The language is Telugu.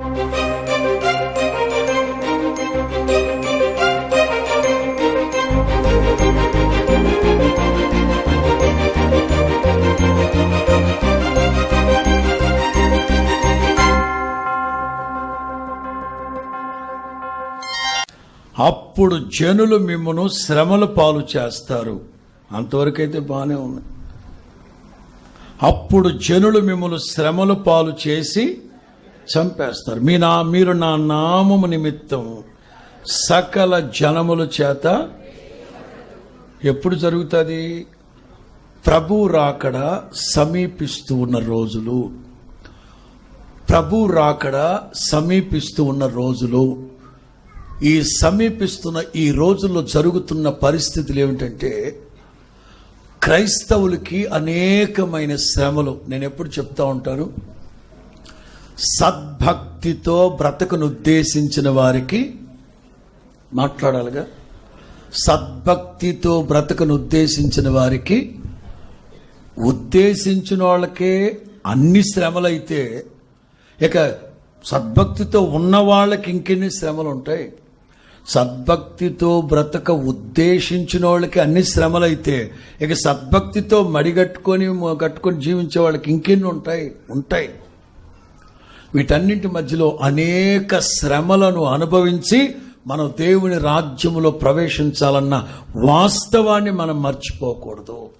అప్పుడు జనులు మిమ్మను శ్రమల పాలు చేస్తారు. అంతవరకైతే బాగానే ఉంది. అప్పుడు జనులు మిమ్మల్ని శ్రమల పాలు చేసి చంపేస్తారు. మీ నా మీరు నా నామము నిమిత్తం సకల జనముల చేత ఎప్పుడు జరుగుతుంది? ప్రభు రాకడ సమీపిస్తూ ఉన్న రోజులు. ప్రభు రాకడ సమీపిస్తూ ఉన్న రోజులు. ఈ సమీపిస్తున్న ఈ రోజుల్లో జరుగుతున్న పరిస్థితులు ఏమిటంటే క్రైస్తవులకి అనేకమైన శ్రమలు. నేను ఎప్పుడు చెప్తా ఉంటాను? సద్భక్తితో బ్రతకను ఉద్దేశించిన వారికి మాట్లాడాలిగా. సద్భక్తితో బ్రతకను ఉద్దేశించిన వారికి ఉద్దేశించిన వాళ్ళకే అన్ని శ్రమలైతే ఇక సద్భక్తితో ఉన్న వాళ్ళకి ఇంకెన్ని శ్రమలు ఉంటాయి సద్భక్తితో బ్రతక ఉద్దేశించిన వాళ్ళకి అన్ని శ్రమలైతే ఇక సద్భక్తితో మడిగట్టుకొని కట్టుకొని జీవించే వాళ్ళకి ఇంకెన్ని ఉంటాయి ఉంటాయి. వీటన్నింటి మధ్యలో అనేక శ్రమలను అనుభవించి మనం దేవుని రాజ్యములో ప్రవేశించాలన్న వాస్తవాన్ని మనం మర్చిపోకూడదు.